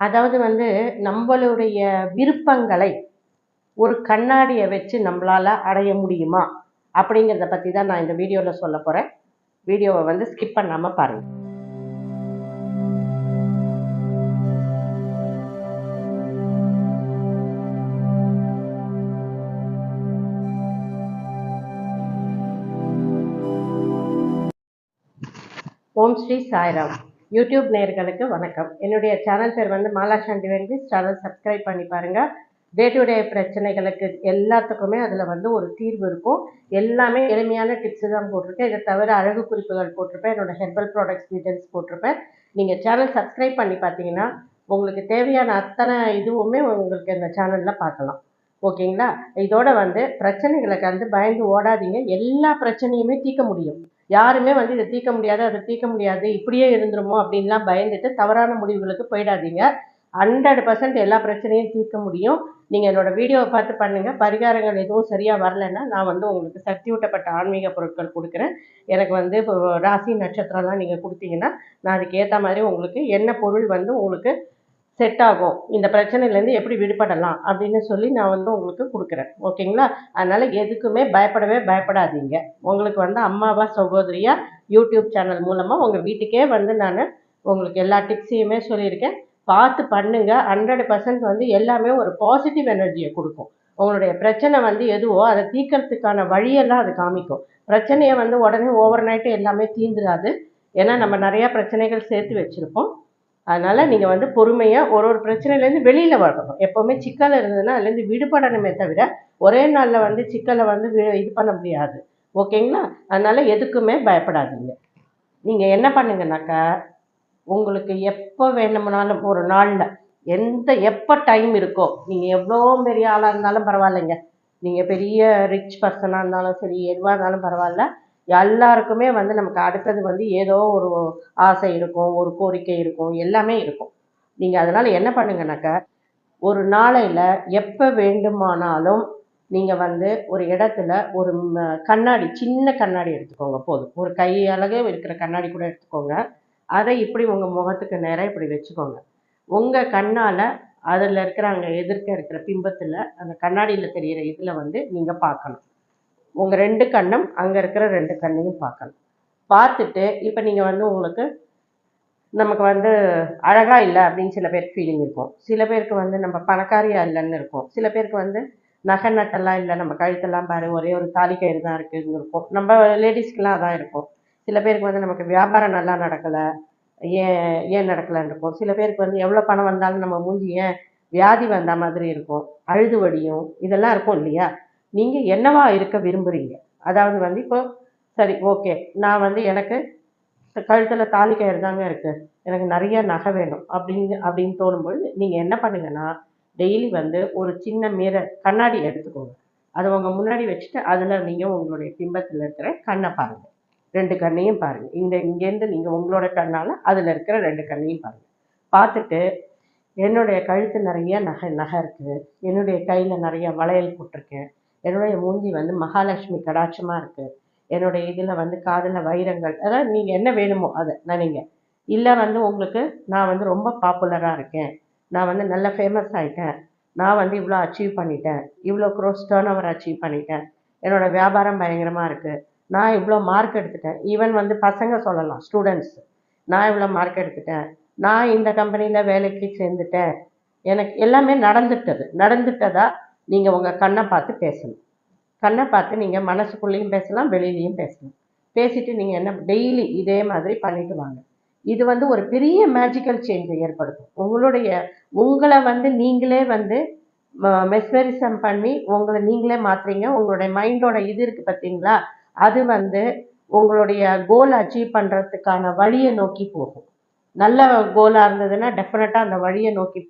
அதாவது வந்து நம்மளுடைய விருப்பங்களை ஒரு கண்ணாடியை வச்சு நம்மளால் அடைய முடியுமா? அப்படிங்கிறத பற்றி தான் நான் இந்த வீடியோவில் சொல்ல போகிறேன் வீடியோவை வந்து ஸ்கிப் பண்ணாமல் பாருங்கள் ஓம் ஸ்ரீ சாய்ராம். யூடியூப் நேர்களுக்கு வணக்கம். என்னுடைய சேனல் பேர் வந்து Mala Sandy Venky. Channel subscribe பண்ணி பாருங்க. டே டு டே பிரச்சனைகளுக்கு எல்லாத்துக்குமே அதில் வந்து ஒரு தீர்வு இருக்கும். எல்லாமே எளிமையான டிப்ஸு தான் போட்டிருக்கேன். இதை தவிர அழகு குறிப்புகள் போட்டிருப்பேன். என்னோட ஹெர்பல் ப்ராடக்ட்ஸ் டீட்டெயில்ஸ் போட்டிருப்பேன். நீங்கள் சேனல் சப்ஸ்கிரைப் பண்ணி பார்த்தீங்கன்னா உங்களுக்கு தேவையான அத்தனை இதுவுமே உங்களுக்கு இந்த சேனலில் பார்க்கலாம். ஓகேங்களா? இதோட வந்து பிரச்சனைகளை கண்டு பயந்து ஓடாதீங்க. எல்லா பிரச்சனையுமே தீர்க்க முடியும். யாருமே வந்து இதை தீர்க்க முடியாது அதை தீர்க்க முடியாது இப்படியே இருந்துருமோ அப்படின்லாம் பயந்துட்டு தவறான முடிவுகளுக்கு போயிடாதீங்க. ஹண்ட்ரட் பர்சன்ட் எல்லா பிரச்சனையும் தீர்க்க முடியும். நீங்கள் என்னோடய வீடியோவை பார்த்து பண்ணுங்கள் பரிகாரங்கள் எதுவும் சரியாக வரலைன்னா நான் வந்து உங்களுக்கு சக்தி ஊட்டப்பட்ட ஆன்மீக பொருட்கள் கொடுக்குறேன். எனக்கு வந்து இப்போ ராசி நட்சத்திரம்லாம் நீங்கள் கொடுத்தீங்கன்னா நான் அதுக்கு ஏற்ற மாதிரி உங்களுக்கு என்ன பொருள் வந்து உங்களுக்கு செட் ஆகும். இந்த பிரச்சனையிலேருந்து எப்படி விடுபடலாம் அப்படின்னு சொல்லி நான் வந்து உங்களுக்கு கொடுக்குறேன். ஓகேங்களா? அதனால் எதுக்குமே பயப்படவே பயப்படாதீங்க. உங்களுக்கு வந்து அம்மாவா சகோதரியாக யூடியூப் சேனல் மூலமாக உங்கள் வீட்டுக்கே வந்து நான் உங்களுக்கு எல்லா டிப்ஸையுமே சொல்லியிருக்கேன். பார்த்து பண்ணுங்கள் ஹண்ட்ரட் பர்சன்ட் வந்து எல்லாமே ஒரு பாசிட்டிவ் எனர்ஜியை கொடுக்கும். உங்களுடைய பிரச்சனை வந்து எதுவோ அதை தீர்க்கறதுக்கான வழியெல்லாம் அது காமிக்கும். பிரச்சனையை வந்து உடனே ஓவர் நைட்டு எல்லாமே தீந்துடாது ஏன்னா நம்ம நிறையா பிரச்சனைகள் சேர்த்து வச்சுருப்போம். அதனால் நீங்கள் வந்து பொறுமையாக ஒரு ஒரு பிரச்சனையிலேருந்து வெளியில் வரணும். எப்போவுமே சிக்கல் இருந்ததுன்னா அதுலேருந்து விடுபடணுமே தவிர ஒரே நாளில் வந்து சிக்கலை வந்து வி- இது பண்ண முடியாது. ஓகேங்களா அதனால் எதுக்குமே பயப்படாதீங்க. நீங்கள் என்ன பண்ணுங்கனாக்கா உங்களுக்கு எப்போ வேணும்னாலும் ஒரு நாளில் எந்த எப்போ டைம் இருக்கோ நீங்கள் எவ்வளோ பெரிய ஆளாக இருந்தாலும் பரவாயில்லைங்க. நீங்கள் பெரிய ரிச் பர்சனாக இருந்தாலும் சரி எதுவாக இருந்தாலும் பரவாயில்ல. எல்லாருக்குமே வந்து நமக்கு அடுத்தது வந்து ஏதோ ஒரு ஆசை இருக்கும் ஒரு கோரிக்கை இருக்கும் எல்லாமே இருக்கும். நீங்கள் அதனால் என்ன பண்ணுங்கனாக்கா ஒரு நாளையில் எப்போ வேண்டுமானாலும் நீங்கள் வந்து ஒரு இடத்துல ஒரு கண்ணாடி சின்ன கண்ணாடி எடுத்துக்கோங்க போதும். ஒரு கை அழகே இருக்கிற கண்ணாடி கூட எடுத்துக்கோங்க. அதை இப்படி உங்கள் முகத்துக்கு நேராக இப்படி வச்சுக்கோங்க. உங்கள் கண்ணால் அதில் இருக்கிற அங்கே எதிர்க்க இருக்கிற பிம்பத்தில் அந்த கண்ணாடியில் தெரிகிற இதில் வந்து நீங்கள் பார்க்கணும். உங்கள் ரெண்டு கண்ணும் அங்கே இருக்கிற ரெண்டு கண்ணையும் பார்க்கணும். பார்த்துட்டு இப்போ நீங்கள் வந்து உங்களுக்கு நமக்கு வந்து அழகாக இல்லை அப்படின்னு சில பேருக்கு ஃபீலிங் இருக்கும். சில பேருக்கு வந்து நம்ம பணக்காரியாக இல்லைன்னு இருக்கும். சில பேருக்கு வந்து நகை நட்டெல்லாம் இல்லை நம்ம கழுத்தெல்லாம் பாரு ஒரே ஒரு தாலி கயிறு தான் இருக்குதுன்னு இருக்கும். நம்ம லேடிஸ்க்கெலாம் அதான் இருக்கும். சில பேருக்கு வந்து நமக்கு வியாபாரம் நல்லா நடக்கலை ஏன் ஏன் நடக்கலைன்னு இருக்கும். சில பேருக்கு வந்து எவ்வளோ பணம் வந்தாலும் நம்ம மூஞ்சி ஏன் வியாதி வந்த மாதிரி இருக்கும். அழுது வடியும் இதெல்லாம் இருக்கும் இல்லையா? நீங்கள் என்னவா இருக்க விரும்புகிறீங்க அதாவது வந்து இப்போ சரி ஓகே நான் வந்து எனக்கு கழுத்தில் தாலி கயிறு தாங்க இருக்குது எனக்கு நிறைய நகை வேணும். அப்படின்னு அப்படின்னு தோணும்பொழுது நீங்கள் என்ன பண்ணுங்கன்னா டெய்லி வந்து ஒரு சின்ன மிரர் கண்ணாடி எடுத்துக்கோங்க. அதை உங்கள் முன்னாடி வச்சுட்டு அதில் நீங்கள் உங்களுடைய பிம்பத்தில் இருக்கிற கண்ணை பாருங்கள் ரெண்டு கண்ணையும் பாருங்கள் இந்த இங்கேருந்து நீங்கள் உங்களோட கண்ணால் அதில் இருக்கிற ரெண்டு கண்ணையும் பாருங்கள் பார்த்துட்டு என்னுடைய கழுத்து நிறைய நகை நகை இருக்குது என்னுடைய கையில் நிறைய வளையல் போட்டிருக்கேன். என்னுடைய மூஞ்சி வந்து மகாலட்சுமி கடாட்சமாக இருக்குது என்னுடைய இதில் வந்து காதில் வைரங்கள். அதாவது நீங்கள் என்ன வேணுமோ அதை நினைங்க இல்லை வந்து உங்களுக்கு நான் வந்து ரொம்ப பாப்புலராக இருக்கேன். நான் வந்து நல்ல ஃபேமஸ் ஆகிட்டேன் நான் வந்து இவ்வளோ அச்சீவ் பண்ணிட்டேன். இவ்வளோ க்ரோஸ் டேர்ன் ஓவர் அச்சீவ் பண்ணிட்டேன். என்னோடய வியாபாரம் பயங்கரமாக இருக்குது நான் இவ்வளோ மார்க் எடுத்துட்டேன். ஈவன் வந்து பசங்க சொல்லலாம் ஸ்டூடெண்ட்ஸ் நான் இவ்வளோ மார்க் எடுத்துட்டேன். நான் இந்த கம்பெனியில் வேலைக்கு சேர்ந்துட்டேன். எனக்கு எல்லாமே நடந்துட்டது. நடந்துட்டதா நீங்கள் உங்கள் கண்ணை பார்த்து பேசணும். கண்ணை பார்த்து நீங்கள் மனசுக்குள்ளேயும் பேசலாம் வெளியிலையும் பேசலாம். பேசிட்டு நீங்கள் என்ன டெய்லி இதே மாதிரி பண்ணிட்டு வாங்க. இது வந்து ஒரு பெரிய மேஜிக்கல் சேஞ்சை ஏற்படுத்தும். உங்களுடைய உங்களை வந்து நீங்களே வந்து மெஸ்மெரிசம் பண்ணி உங்களை நீங்களே மாற்றுறீங்க உங்களுடைய மைண்டோட இது இருக்குது பார்த்தீங்களா? அது வந்து உங்களுடைய கோல் அச்சீவ் பண்ணுறதுக்கான வழியை நோக்கி போகும். நல்ல கோலாக இருந்ததுன்னா டெஃபினட்டாக அந்த வழியை நோக்கி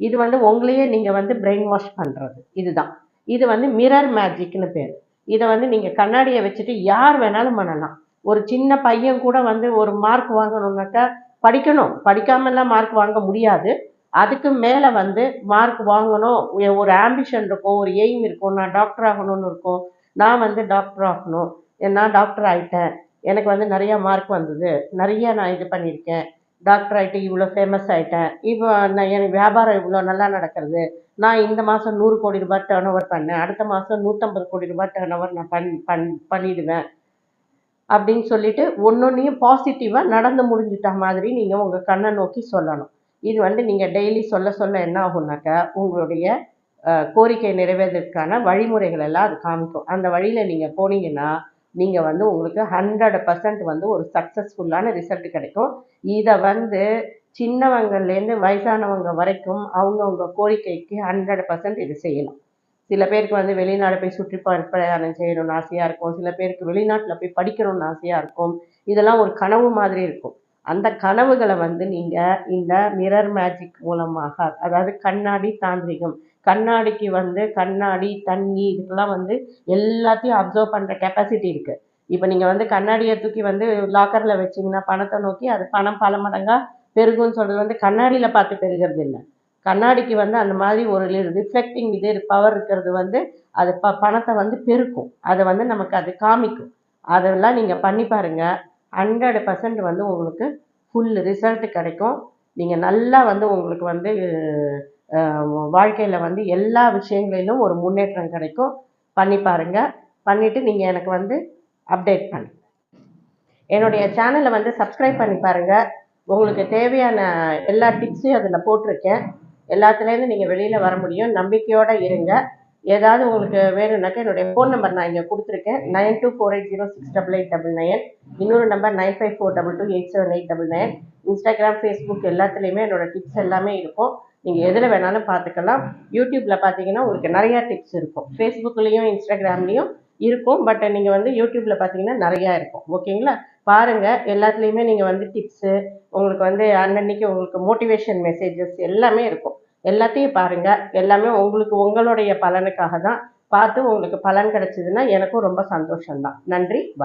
இது வந்து உங்களையே நீங்கள் வந்து பிரெயின் வாஷ் பண்ணுறது இதுதான். இது வந்து மிரர் மேஜிக்னு பேர். இதை வந்து நீங்கள் கண்ணாடியை வச்சுட்டு யார் வேணாலும் பண்ணலாம். ஒரு சின்ன பையன் கூட வந்து ஒரு மார்க் வாங்கணும்னாக்கா படிக்கணும். படிக்காமலாம் மார்க் வாங்க முடியாது. அதுக்கு மேலே வந்து மார்க் வாங்கணும். ஒரு ஆம்பிஷன் இருக்கும். ஒரு எய்ம் இருக்கும். நான் டாக்டர் ஆகணும்னு இருக்கும். நான் வந்து டாக்டர் ஆகணும். நான் டாக்டர் ஆகிட்டேன் எனக்கு வந்து நிறையா மார்க் வந்தது. நிறைய நான் இது பண்ணியிருக்கேன். டாக்டர் ஆகிட்டு இவ்வளோ ஃபேமஸ் ஆகிட்டேன் இப்போ நான் எனக்கு வியாபாரம் இவ்வளோ நல்லா நடக்கிறது. நான் இந்த மாதம் நூறு கோடி ரூபாய் டேர்ன் ஓவர் பண்ணேன். அடுத்த மாதம் நூற்றம்பது கோடி ரூபாய் டேர்ன் ஓவர் நான் பண் பண் பண்ணிடுவேன். அப்படின்னு சொல்லிட்டு ஒன்னொன்னையும் பாசிட்டிவாக நடந்து முடிஞ்சிட்ட மாதிரி நீங்கள் உங்கள் கண்ணை நோக்கி சொல்லணும். இது வந்து நீங்கள் டெய்லி சொல்ல சொல்ல என்ன ஆகும்னாக்கா உங்களுடைய கோரிக்கை நிறைவேறதுக்கான வழிமுறைகள் எல்லாம் அது காமிக்கும். அந்த வழியில் நீங்கள் போனீங்கன்னா நீங்கள் வந்து உங்களுக்கு ஹண்ட்ரட் பர்சன்ட் வந்து ஒரு சக்ஸஸ்ஃபுல்லான ரிசல்ட் கிடைக்கும். இதை வந்து சின்னவங்கள்லேருந்து வயசானவங்க வரைக்கும் அவங்கவுங்க கோரிக்கைக்கு ஹண்ட்ரட் பர்சன்ட் இது செய்யலாம். சில பேருக்கு வந்து வெளிநாடு போய் சுற்றி ப- பிரயாணம் செய்யணும்னு ஆசையாக இருக்கும். சில பேருக்கு வெளிநாட்டில் போய் படிக்கணும்னு ஆசையாக இருக்கும். இதெல்லாம் ஒரு கனவு மாதிரி இருக்கும். அந்த கனவுகளை வந்து நீங்கள் இந்த மிரர் மேஜிக் மூலமாக அதாவது கண்ணாடி தாந்திரிகம் கண்ணாடிக்கு வந்து கண்ணாடி தண்ணி இதுக்கெல்லாம் வந்து எல்லாத்தையும் அப்சர்வ் பண்ணுற கெப்பாசிட்டி இருக்குது இப்போ நீங்கள் வந்து கண்ணாடியை தூக்கி வந்து லாக்கரில் வச்சிங்கன்னா பணத்தை நோக்கி அது பணம் பல மடங்காக பெருகும்னு சொல்கிறது வந்து கண்ணாடியில் பார்த்து பெருகிறது இல்லை. கண்ணாடிக்கு வந்து அந்த மாதிரி ஒரு ரிஃப்ளெக்டிங் இது பவர் இருக்கிறது வந்து அது ப பணத்தை வந்து பெருக்கும். அதை வந்து நமக்கு அது காமிக்கும். அதெல்லாம் நீங்கள் பண்ணி பாருங்கள் ஹண்ட்ரட் பர்சன்ட் வந்து உங்களுக்கு ஃபுல் ரிசல்ட் கிடைக்கும். நீங்கள் நல்லா வந்து உங்களுக்கு வந்து வாழ்க்கையில் வந்து எல்லா விஷயங்களிலும் ஒரு முன்னேற்றம் கிடைக்கும். பண்ணி பாருங்கள் பண்ணிவிட்டு நீங்கள் எனக்கு வந்து அப்டேட் பண்ணுங்க என்னுடைய சேனலை வந்து சப்ஸ்கிரைப் பண்ணி பாருங்கள் உங்களுக்கு தேவையான எல்லா டிப்ஸையும் அதில் போட்டிருக்கேன். எல்லாத்துலேருந்து நீங்கள் வெளியில் வர முடியும். நம்பிக்கையோடு இருங்க. ஏதாவது உங்களுக்கு வேணும்னாக்கா என்னுடைய ஃபோன் நம்பர் நான் இங்கே கொடுத்துருக்கேன். Nine two four eight zero six double eight double nine இன்னொரு number nine five four double two eight seven eight double nine Instagram Facebook எல்லாத்துலேயுமே என்னோட டிப்ஸ் எல்லாமே இருக்கும். நீங்கள் எதில் வேணாலும் பார்த்துக்கலாம். யூடியூப்பில் பார்த்தீங்கன்னா உங்களுக்கு நிறையா டிப்ஸ் இருக்கும். ஃபேஸ்புக்லேயும் இன்ஸ்டாகிராம்லேயும் இருக்கும். பட் நீங்கள் வந்து யூடியூப்பில் பார்த்தீங்கன்னா நிறையா இருக்கும். ஓகேங்களா பாருங்கள் எல்லாத்துலேயுமே நீங்கள் வந்து டிப்ஸு உங்களுக்கு வந்து அன்னன்னைக்கு உங்களுக்கு மோட்டிவேஷன் மெசேஜஸ் எல்லாமே இருக்கும். எல்லாத்தையும் பாருங்கள் எல்லாமே உங்களுக்கு உங்களுடைய பலனுக்காக தான் பார்த்து உங்களுக்கு பலன் கிடைச்சதுன்னா எனக்கும் ரொம்ப சந்தோஷம்தான். நன்றி வணக்கம்.